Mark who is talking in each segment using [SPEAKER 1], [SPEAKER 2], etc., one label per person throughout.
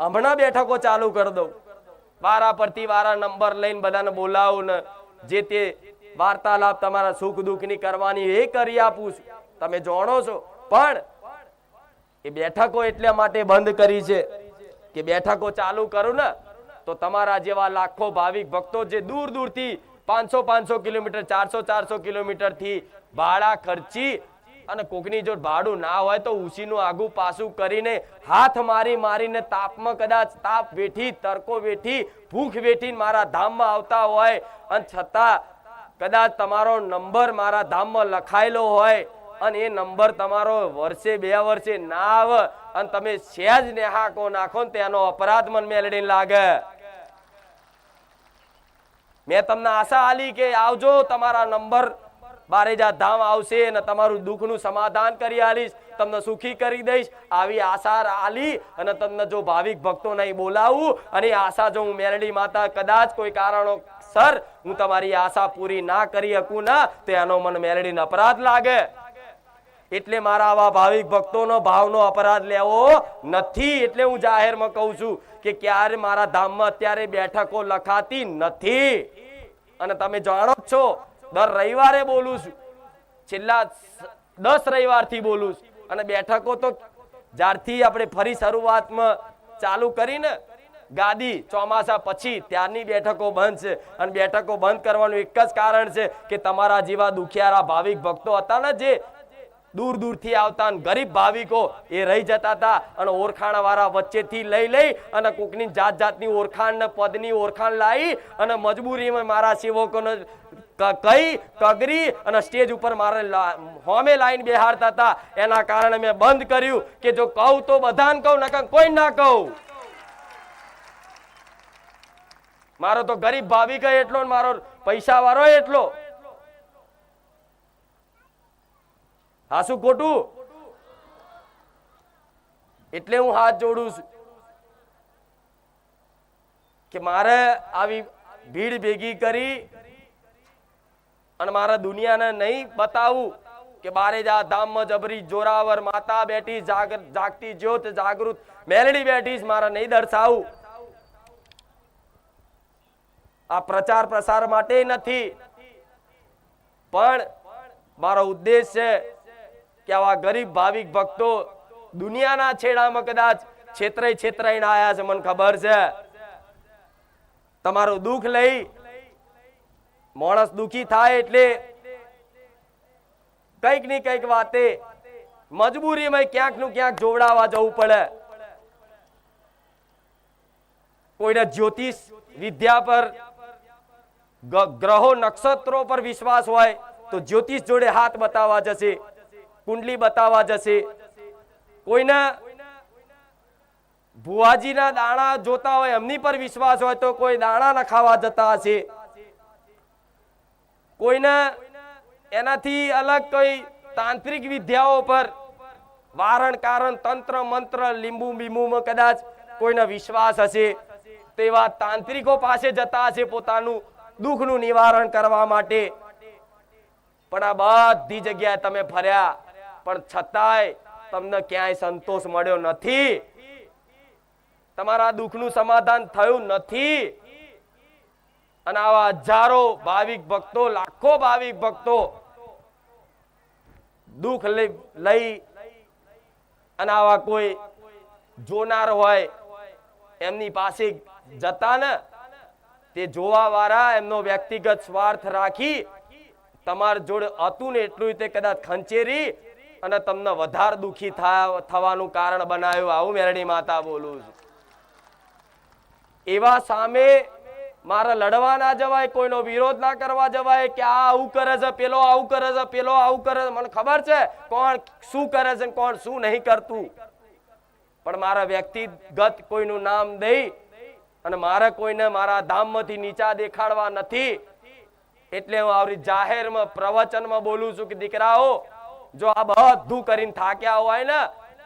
[SPEAKER 1] હમણાં બેઠકો ચાલુ કરી દઉં. વારા પરથી વારા નંબર લઈને બધાને બોલાવું ને જે તે વાર્તાલાપ તમારા સુખ દુઃખની કરવાની એ કરી આપું છું. તમે જાણો છો. પણ એ બેઠકો એટલા માટે બંધ કરી છે કે બેઠકો ચાલુ કરું ને તો તમારા જેવા લાખો ભાવિક ભક્તો જે દૂર દૂરથી પાંચસો પાંચસો કિલોમીટર, ચારસો ચારસો કિલોમીટરથી ભાડા ખર્ચી અને કોકની જો ભાડું ના હોય તો ઉસીનું આગું પાછું કરીને હાથ મારી મારીને તાપમાં કદાચ તાપ વેઠી તરકો વેઠી, ભૂખ વેઠીને મારા ધામમાં આવતા હોય. અને છતાં કદાચ તમારો નંબર મારા ધામમાં લખાયેલો હોય અને એ નંબર તમારો વર્ષે બે વર્ષે ના આવે અને તમે સહેજ નેહાકો નાખો ને તેનો અપરાધ મન મેલડીને લાગે. મેં તમને આશા આલી કે આવજો તમારા નંબર બારેજા ધામ આવશે અને તમારું દુઃખનું સમાધાન કરી આલીશ, તમને સુખી કરી દઈશ, આવી આશા આલી અને તમને જો ભાવિક ભક્તો નહીં બોલાવું, અને આશા જો હું મેરડી માતા કદાચ કોઈ કારણો સર, હું તમારી આશા પૂરી ના કરી શકું ના, તો એનો મને મેરડીને અપરાધ લાગે. એટલે મારા આવા ભાવિક ભક્તોનો ભાવનો અપરાધ લેવો નથી, એટલે હું જાહેરમાં કહું છું કે ક્યારે મારા ધામમાં અત્યારે બેઠકો લખાતી નથી. અને તમે જાણો જ છો દર રવિવારે બોલું છું. છેલ્લા દસ રવિવારથી બોલું છું. અને બેઠકો તો જ્યારથી આપણે ફરી શરૂઆતમાં ચાલુ કરીને ગાદી ચોમાસા પછી ત્યારની બેઠકો બંધ છે. અને બેઠકો બંધ કરવાનું એક જ કારણ છે કે તમારા જેવા દુખિયારા ભાવિક ભક્તો હતા ને જે દૂર દૂરથી આવતા ગરીબ ભાવિકો એ રહી જતા હતા અને ઓળખાણવાળા વચ્ચેથી લઈ લઈ અને કોકની જાત જાતની ઓળખાણ ને પદની ઓળખાણ લાવી અને મજબૂરીમાં મારા સેવકોને કઈ કગરી અને સ્ટેજ ઉપર મારે હોમે લાઈન બેહાડતા હતા. એના કારણે મેં બંધ કર્યું કે જો કહું તો બધાને કહું, નકર કોઈ ના કહું. મારો તો ગરીબ ભાવિક એટલો મારો પૈસા વાળો એટલો. હા, શું ખોટું? એટલે હું હાથ જોડું છું કે મારે આવી ભીડ ભેગી કરી અને મારે દુનિયાને નહીં બતાવું કે બારે જા ધામમાં જબરી જોરાવર માતા બેઠી જાગતી જ્યોત જાગૃત, મેલડી બેઠી મારે નહીં દર્શાવું. આ પ્રચાર પ્રસાર માટે નથી. પણ મારો ઉદ્દેશ છે કે આવા ગરીબ ભાવિક ભક્તો દુનિયાના છેડામાં કદાચ છેતરાઈ છેતરાઈને આયા છે, મને ખબર છે. તમારું દુઃખ લઈ માણસ દુખી થાય એટલે કંઈકની કંઈક વાતે મજબૂરીમાં ક્યાંકનું ક્યાંક જોવડાવવા જવું પડે. કોઈને જ્યોતિષ વિદ્યા પર ગ્રહો નક્ષત્રો પર વિશ્વાસ હોય તો જ્યોતિષ જોડે હાથ બતાવવા જશે, કુંડલી બતાવવા જશે. કોઈને ભુવાજીના દાણા જોતા હોય એમની પર વિશ્વાસ હોય તો કોઈ દાણા નખાવા જતા હશે. કોઈને એનાથી અલગ કોઈ તાંત્રિક વિદ્યાઓ પર વારણ, કારણ, તંત્ર, મંત્ર, લીંબુ, બીંબુમાં કદાચ કોઈને વિશ્વાસ હશે તેવા તાંત્રિકો પાસે જતા હશે પોતાનું દુઃખનું નિવારણ કરવા માટે. પણ આ બધી જગ્યાએ તમે ફર્યા, પણ છતાંય તમને ક્યાંય સંતોષ મળ્યો નથી. તમારા દુઃખનું સમાધાન થયું નથી. અને આવા હજારો ભાવિક ભક્તો, લાખો ભાવિક ભક્તો દુઃખ લઈ અને આવા કોઈ જોનાર હોય, એમની પાસે જતા ને. તે જોવા વાળા એમનો વ્યક્તિગત સ્વાર્થ રાખી તમારા જોડે હતું ને એટલું તે કદાચ ખંચેરી અને તમને વધારે દુખી થવાનું કારણ બનાવ્યું. આવું મેરડી માતા બોલું છું. એવા સામે મારે લડવા ના જવાય, કોઈનો વિરોધ ના કરવા જવાય કે આ આવું કરે છે, પેલો આવું કરે છે, પેલો આવું કરે છે. મને ખબર છે કોણ શું કરે છે કોણ શું નહીં કરતું. પણ મારા વ્યક્તિગત કોઈનું નામ દઈ અને મારે કોઈને મારા ધામમાંથી નીચા દેખાડવા નથી. એટલે હું આવરી જાહેરમાં, પ્રવચનમાં બોલું છું કે, દીકરાઓ, જો આ બધું કરીને થાક્યા હોય ને,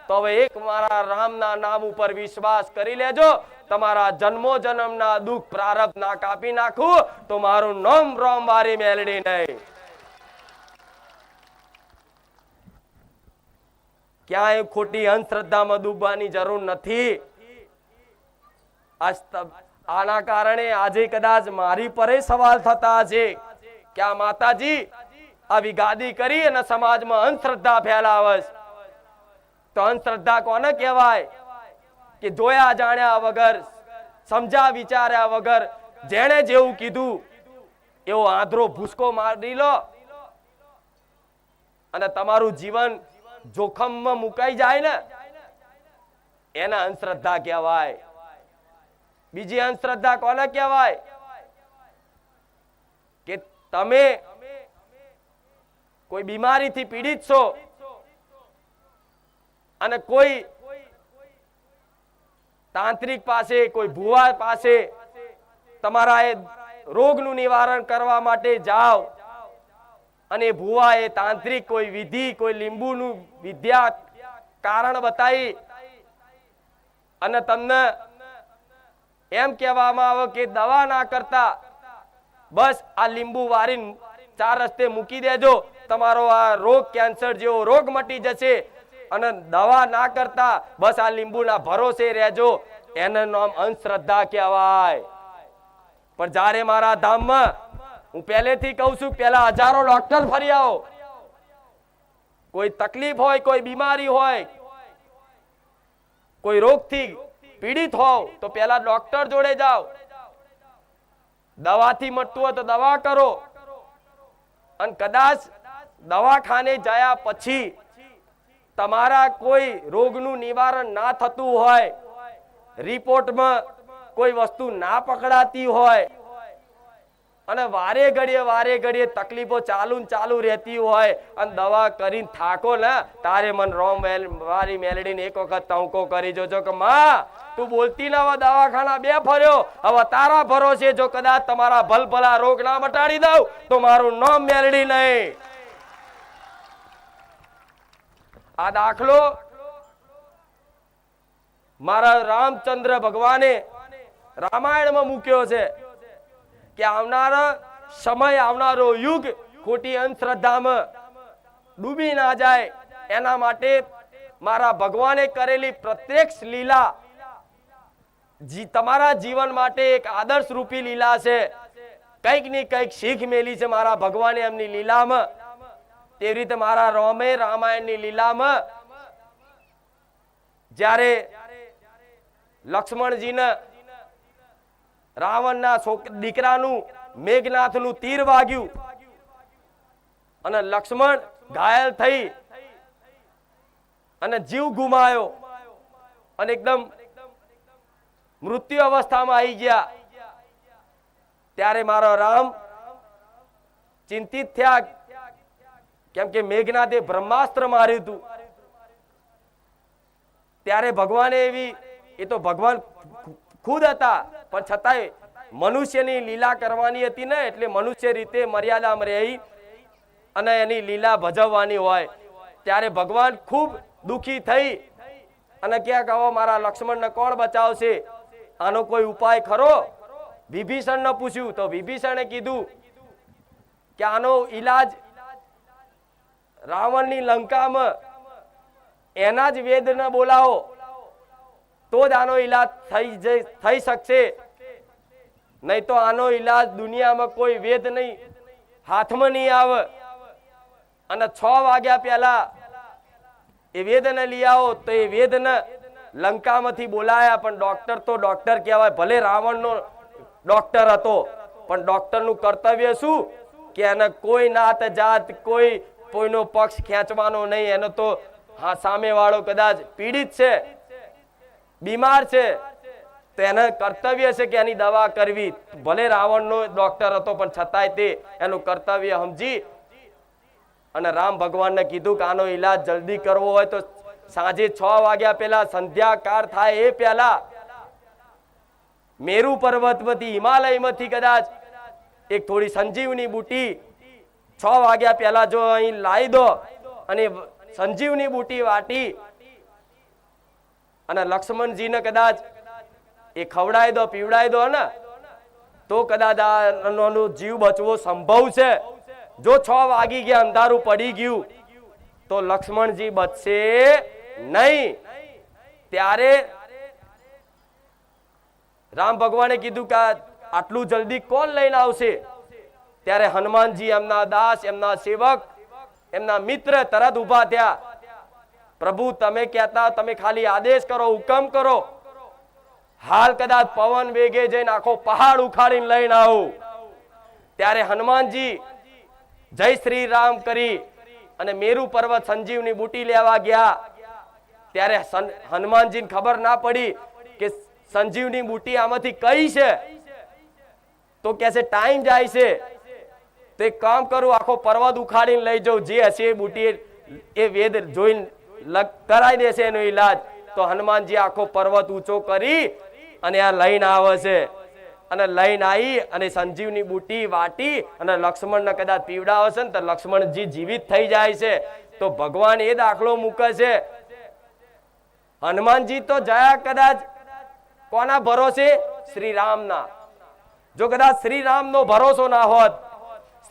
[SPEAKER 1] તો હવે એક મારા રામના નામ ઉપર વિશ્વાસ કરી લેજો. તમારા જન્મો જન્મના દુઃખ પ્રારબ્ધ ના કાપી નાખું તો મારું નોમ રોમ વારી મેલડી નહીં. ક્યાંય ખોટી અંધશ્રદ્ધામાં ડૂબવાની જરૂર નથી. આના કારણે આજે કદાચ મારી પરે સવાલ થતા છે કે આ માતાજી? આવી ગાદી કરી અને સમાજમાં અંધશ્રદ્ધા ફેલાવશ. તો અંધશ્રદ્ધા કોને કહેવાય? કે જોયા જાણ્યા વગર સમજા વિચાર્યા વગર, જેણે જેવું કીધું, એવો આંધળો ભૂસકો મારી લો. અને તમારું જીવન જોખમમાં મુકાઈ જાય ને, એને અંધશ્રદ્ધા કહેવાય. બીજી અંધશ્રદ્ધા કોને કહેવાય? કે તમે કોઈ બીમારીથી પીડિત છો, અને કોઈ તાંત્રિક પાસે, કોઈ ભુવા પાસે તમારા એ રોગનું નિવારણ કરવા માટે જાઓ. અને ભુવા એ તાંત્રિક કોઈ વિધિ, કોઈ લીંબુનું વિદ્યા કારણ બતાવી અને તમને એમ કહેવામાં આવે કે દવા ના કરતા બસ આ લીંબુ વારી ચાર રસ્તે મૂકી દેજો. તમારો આ રોગ, કેન્સર જેવો રોગ મટી જશે. અને દવા ના કરતા બસ આ લીંબુના ભરોસે રહેજો. એનું નામ અંધશ્રદ્ધા કહેવાય. પણ જ્યારે મારા ધામમાં હું પહેલેથી કહું છું પેલા હજારો ડોક્ટર ફરી આવો. કોઈ તકલીફ હોય, કોઈ બીમારી હોય, કોઈ રોગથી પીડિત હોવ, તો પેલા ડોક્ટર જોડે જાઓ. દવાથી મટતું હોય તો દવા કરો. અને કદાચ દવાખાને જયા પછી તમારા કોઈ રોગનું નિવારણ ના થતું હોય, રિપોર્ટમાં કોઈ વસ્તુ ના પકડાતી હોય, અને વારે ઘડીએ વારે ઘડીએ તકલીફો ચાલુ ને ચાલુ રહેતી હોય, અને દવા કરીને થાકો ને, તારે મન રોમ વારી મેલડીને એક વખત તંકો કરી જોજો કે માં, તું બોલતી ના હવે દવાખાના બે ફર્યો, હવે તારા ભરોસે જો કદાચ તમારા ભલભલા રોગ ના મટાડી દઉં, તો મારું નામ મેલડી નહીં. આ દાખલો મારા રામચંદ્ર ભગવાને રામાયણમાં મૂક્યો છે કે આવનારો સમય, આવનારો યુગ ખોટી અંધશ્રદ્ધામાં ડૂબી ના જાય. એના માટે મારા ભગવાને કરેલી પ્રત્યક્ષ લીલા તમારા જીવન માટે એક આદર્શ રૂપી લીલા છે. કંઈકની કંઈક શીખ મેલી છે મારા ભગવાને એમની લીલામાં. તેવી રીતે મારા રોમે રામાયણની લીલામાં જ્યારે લક્ષ્મણજીને રાવણના દીકરાનું મેઘનાથનું તીર વાગ્યું અને લક્ષ્મણ ઘાયલ થઈ અને જીવ ગુમાયો અને એકદમ મૃત્યુ અવસ્થામાં આવી ગયા. ત્યારે મારો રામ ચિંતિત થયા કેમ કે મેઘનાથે બ્રહ્માસ્ત્ર માર્યું હતું. ત્યારે ભગવાને એવી, એ તો ભગવાન ખુદ હતા, પણ છતાંય મનુષ્યની લીલા કરવાની હતી ને, એટલે મનુષ્ય રીતે મર્યાદામાં રહી અને એની લીલા ભજવવાની હોય. ત્યારે ભગવાન ખૂબ દુઃખી થઈ અને ક્યાંક કહો મારા લક્ષ્મણને કોણ બચાવશે? આનો કોઈ ઉપાય ખરો? વિભીષણને પૂછ્યું. તો વિભીષણે કીધું કે આનો ઈલાજ રાવણની લંકામાં એના જ વેદને બોલાવો, તો જ આનો ઈલાજ થઈ થઈ શકશે. નહીં તો આનો ઈલાજ દુનિયામાં કોઈ વેદ નહીં, હાથમાં નહીં આવે. અને છ વાગ્યા પહેલા એ વેદને લઈ આવો, તો એ વેદને લંકામાંથી બોલાયા. પણ ડોક્ટર તો ડોક્ટર કહેવાય, ભલે રાવણનો ડોક્ટર હતો, પણ ડોક્ટરનું કર્તવ્ય શું? કે એને કોઈ નાત જાત, કોઈ કોઈનો પક્ષ ખેંચવાનો નહીં, એનો તો હા, સામેવાળો કદાચ પીડિત છે, બીમાર છે, તો એને કર્તવ્ય છે કે એની દવા કરવી. ભલે રાવણનો ડોક્ટર હતો, પણ છતાંય તે એનું કર્તવ્ય સમજી અને રામ ભગવાનને કીધું કે આનો ઈલાજ જલ્દી કરવો હોય તો સાંજે છ વાગ્યા પહેલા સંધ્યાકાર થાય એ પહેલા મેરુ પર્વતમાંથી હિમાલયમાંથી કદાચ એક થોડી સંજીવની બુટી છ વાગ્યા પહેલા જો અહીં લાવી દો અને સંજીવની બુટી વાટી અને લક્ષ્મણજીને કદાચ એ ખવડાવી દો પીવડાવી દો ને, તો કદાચ જીવ બચવો સંભવ છે. જો છ વાગી ગયા, અંધારું પડી ગયું, તો લક્ષ્મણજી બચશે નહીં. ત્યારે રામ ભગવાને કીધું કે આટલું જલ્દી કોણ લઈને આવશે? ત્યારે હનુમાનજી એમના દાસ, એમના સેવક, એમના મિત્ર તરત ઊભા થયા. પ્રભુ, તમે કહેતા, તમે ખાલી આદેશ કરો, હુકમ કરો. હાલ કદાચ પવન વેગે જઈને આખો પહાડ ઉખાડીને લઈને આવું. ત્યારે હનુમાનજી, જય શ્રી રામ કરી અને મેરુ પર્વત સંજીવની બુટી લેવા ગયા. ત્યારે હનુમાનજીને ખબર ના પડી કે સંજીવની બુટી આમાંથી કઈ છે? તો કે છે, ટાઈમ જાય છે. તો કામ કરું, આખો પર્વત ઉખાડીને લઈ જાઉં. જે હશે એ બુટી એ વેદ જોઈને કરાઈ દેશે એનો ઈલાજ. તો હનુમાનજી આખો પર્વત ઊંચો કરી અને આ લઈને આવે છે. અને લઈને આવી અને સંજીવની બુટી વાટી અને લક્ષ્મણને કદાચ પીવડાવે છે ને તો લક્ષ્મણજી જીવિત થઈ જાય છે. તો ભગવાન એ દાખલો મૂકે છે. હનુમાનજી તો જયા કદાચ કોના ભરોસે? શ્રી રામના. જો કદાચ શ્રી રામનો ભરોસો ના હોત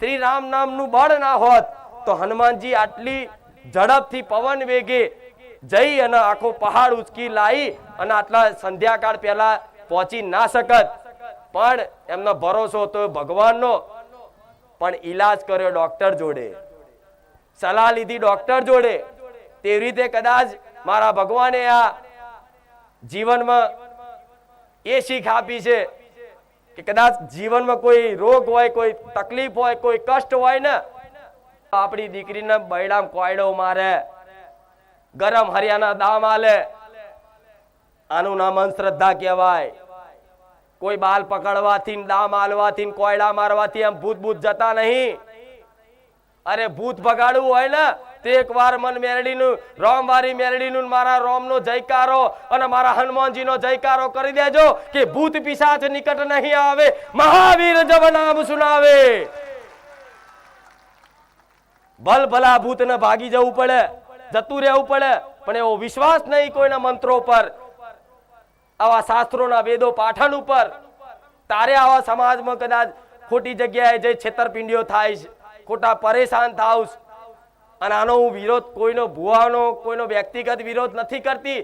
[SPEAKER 1] શ્રી રામ નામનું બળ ના હોત, તો હનુમાનજી આટલી ઝડપથી પવન વેગે જઈ અને આખો પહાડ ઉચકી લાવી અને આટલા સંધ્યાકાળ પહેલા પહોંચી ના શકત. પણ એમનો ભરોસો હતો ભગવાનનો. પણ ઈલાજ કર્યો ડોક્ટર જોડે. સલાહ લીધી ડોક્ટર જોડે. તેવી રીતે કદાચ મારા ભગવાને આ જીવનમાં એ શીખ આપી છે. કે કદાચ જીવનમાં કોઈ રોગ હોય, કોઈ તકલીફ હોય, કોઈ કષ્ટ હોય ને આપણી દીકરીને બૈડામ કોયડો મારે, ગરમ હરિયાના દામ આલે. આનું નામ અંધશ્રદ્ધા કહેવાય. કોઈ બાલ પકડવાથી, દામ આલવાથી, કોયડા મારવાથી એમ ભૂત ભૂત જતા નહીં. અરે ભૂત ભગાડવું હોય ને તો એક વાર મન મેરડીનું રોમ વારી મેરડીનું મારા રોમનો જયકારો અને મારા હનુમાનજીનો જયકારો કરી દેજો કે ભૂત પિશાચ નિકટ નહીં આવે. મહાવીર જબ નામ સુનાવે. ભલ ભલા ભૂતને ભાગી જવું પડે, જતું રહેવું પડે, પણ એવો વિશ્વાસ નહીં કોઈના મંત્રો પર. આવા શાસ્ત્રોના વેદો પાઠન ઉપર. તારે આવા સમાજમાં કદાચ ખોટી જગ્યાએ જે છેતરપિંડીઓ થાય ખોટા પરેશાન થાવ. અને આનો હું વિરોધ કોઈનો ભુવાનો, કોઈનો વ્યક્તિગત વિરોધ નથી કરતી.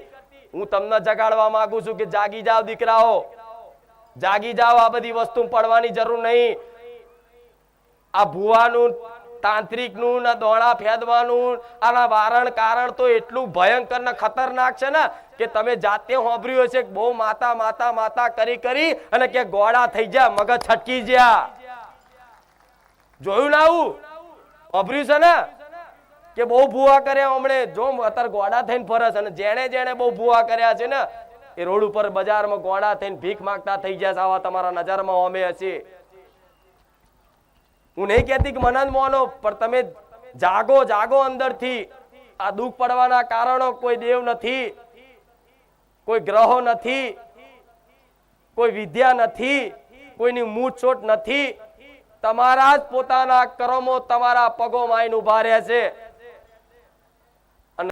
[SPEAKER 1] હું તમને જગાડવા માંગુ છું કે જાગી જાઓ દીકરાઓ. જાગી જાઓ, આ બધી વસ્તુ પડવાની જરૂર નહીં. આ ભુવાનું, તાંત્રિકનું, ને દોણા ફેદવાનું, આના વારણ કારણ તો એટલું ભયંકર ને ખતરનાક છે ને કે તમે જાતે હોંભર્યું હશે બહુ માતા માતા માતા કરી કરી અને કે ગોળા થઈ ગયા, મગજ છટકી જ્યા જોયું ના આવું? હોંભર્યું છે ને? કે બહુ ભૂવા કર્યા હમણે. જો અત્યારે ગોડા થઈને ફરસ અને જેણે જેણે બહુ ભૂવા કર્યા છે ને, એ રોડ ઉપર બજારમાં ગોડા થઈને ભીખ માંગતા થઈ ગયા આવા તમારા નજરમાં અમે હશે. હું નહીં કહેતી કે મનન મોનો, પણ તમે જાગો જાગો અંદરથી. આ દુઃખ પડવાના કારણો કોઈ દેવ નથી, કોઈ ગ્રહો નથી, કોઈ વિદ્યા નથી, કોઈની મૂછોટ નથી. તમારા જ પોતાના કર્મો તમારા પગો આવીને ઊભા રહે છે.